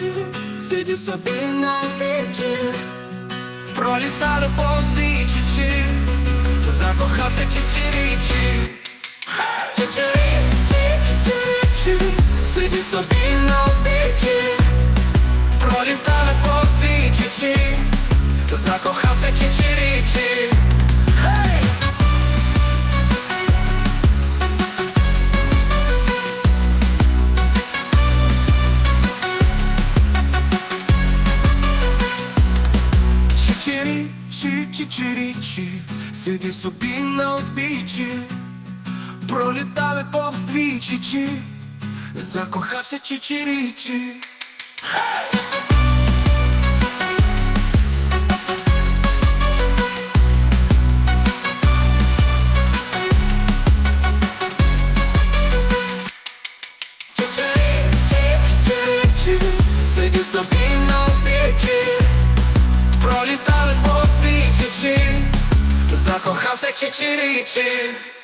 чичирічі, сидів собі на збіччі пролітали повз чичі, закохався чичирічі. Чичирі, чичирічі, сидів собі на збіччі пролітали повз чичі, закохався чичирічі. Чичирі, чі, чичирі, чі, сидів собі на узбіччі, пролітали повз двічі, чі, закохався чичирічі. Чичирі, чі, чичирі, чі, сидів собі на Пролітали повз чичі, закохався чичирічі.